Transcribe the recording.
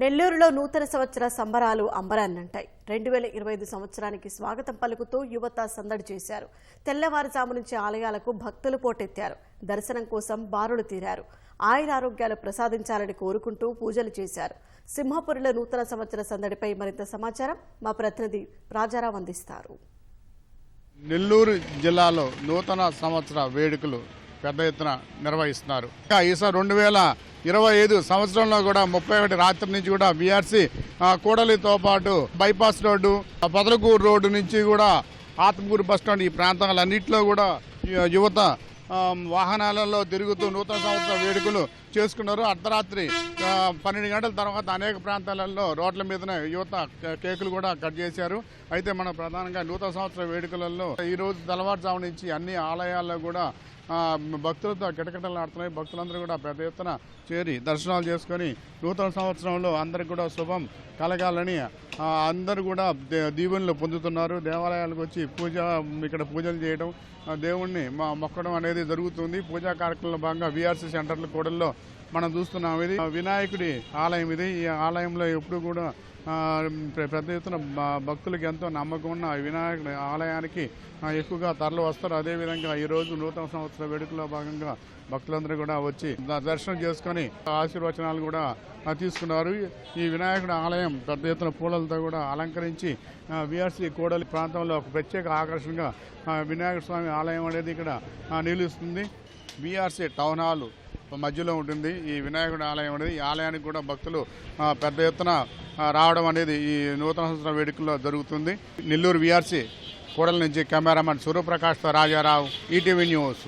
నెల్లూరులో నూతన సంవత్సర సంబరాలు అంబరాన్నంటాయి. రెండు వేల ఇరవై ఐదు సంవత్సరానికి స్వాగతం పలుకుతూ యువత సందడి చేశారు. తెల్లవారుజాము నుంచి ఆలయాలకు భక్తులు పోటెత్తారు. దర్శనం కోసం బారులు తీరారు. ఆయురారోగ్యాలు ప్రసాదించాలని కోరుకుంటూ పూజలు చేశారు. సింహపురిలో నూతన సంవత్సర సందడిపై మరింత సమాచారం మా ప్రతినిధి రాజారావు అందిస్తారు. నెల్లూరు జిల్లాలో నూతన సంవత్సర వేడుకలు పెద్ద ఎత్తున నిర్వహిస్తున్నారు. ఇంకా ఈసారి రెండు వేల ఇరవై ఐదు సంవత్సరంలో కూడా ముప్పై ఒకటి రాత్రి నుంచి కూడా బీఆర్సీ కూడలితో పాటు బైపాస్ రోడ్డు ఆ పొదలకూరు రోడ్డు నుంచి కూడా ఆత్మకూరు బస్ స్టాండ్ ఈ ప్రాంతాలన్నింటిలో కూడా యువత వాహనాలలో తిరుగుతూ నూతన సంవత్సర వేడుకలు చేసుకున్నారు. అర్ధరాత్రి పన్నెండు గంటల తర్వాత అనేక ప్రాంతాలలో రోడ్ల మీదనే యువత కే- కేకులు కూడా కట్ చేశారు. అయితే మన ప్రధానంగా నూతన సంవత్సర వేడుకలలో ఈ రోజు తెల్లవారుజాము నుంచి అన్ని ఆలయాల్లో కూడా భక్తులతో భక్తులతో కిటకిటలాడుతున్నాయి భక్తులందరూ కూడా పెద్ద ఎత్తున చేరి దర్శనాలు చేసుకొని నూతన సంవత్సరంలో అందరికి కూడా శుభం కలగాలని అందరూ కూడా దే- దీవెనలు పొందుతున్నారు. దేవాలయాలకు వచ్చి పూజ ఇక్కడ పూజలు చేయడం దేవుణ్ణి మా మొక్కడం అనేది జరుగుతుంది. పూజా కార్యక్రమంలో భాగంగా విఆర్సీ సెంటర్ల కూడల్లో మనం చూస్తున్నాం. ఇది వినాయకుడి ఆలయం. ఇది ఈ ఆలయంలో ఎప్పుడు కూడా పెద్ద ఎత్తున భక్తులకు ఎంతో నమ్మకం ఉన్న వినాయకుడి ఆలయానికి ఎక్కువగా తరలి వస్తారు. అదేవిధంగా ఈ రోజు నూతన సంవత్సర వేడుకలో భాగంగా భక్తులందరూ కూడా వచ్చి దర్శనం చేసుకొని ఆశీర్వచనాలు కూడా తీసుకున్నారు. ఈ వినాయకుడి ఆలయం పెద్ద ఎత్తున పూలలతో కూడా అలంకరించి విఆర్సీ కోడలి ప్రాంతంలో ఒక ప్రత్యేక ఆకర్షణగా వినాయక స్వామి ఆలయం అనేది ఇక్కడ నిలుస్తుంది. BRC town hall. మధ్యలో ఉంటుంది. ఈ వినాయకుడి ఆలయం అనేది ఈ ఆలయానికి కూడా భక్తులు పెద్ద ఎత్తున రావడం అనేది ఈ నూతన సంవత్సర వేడుకల్లో జరుగుతుంది. నెల్లూరు విఆర్సీ కూడల నుంచి కెమెరామెన్ సూర్యప్రకాష్తో రాజారావు ఈటీవీ న్యూస్.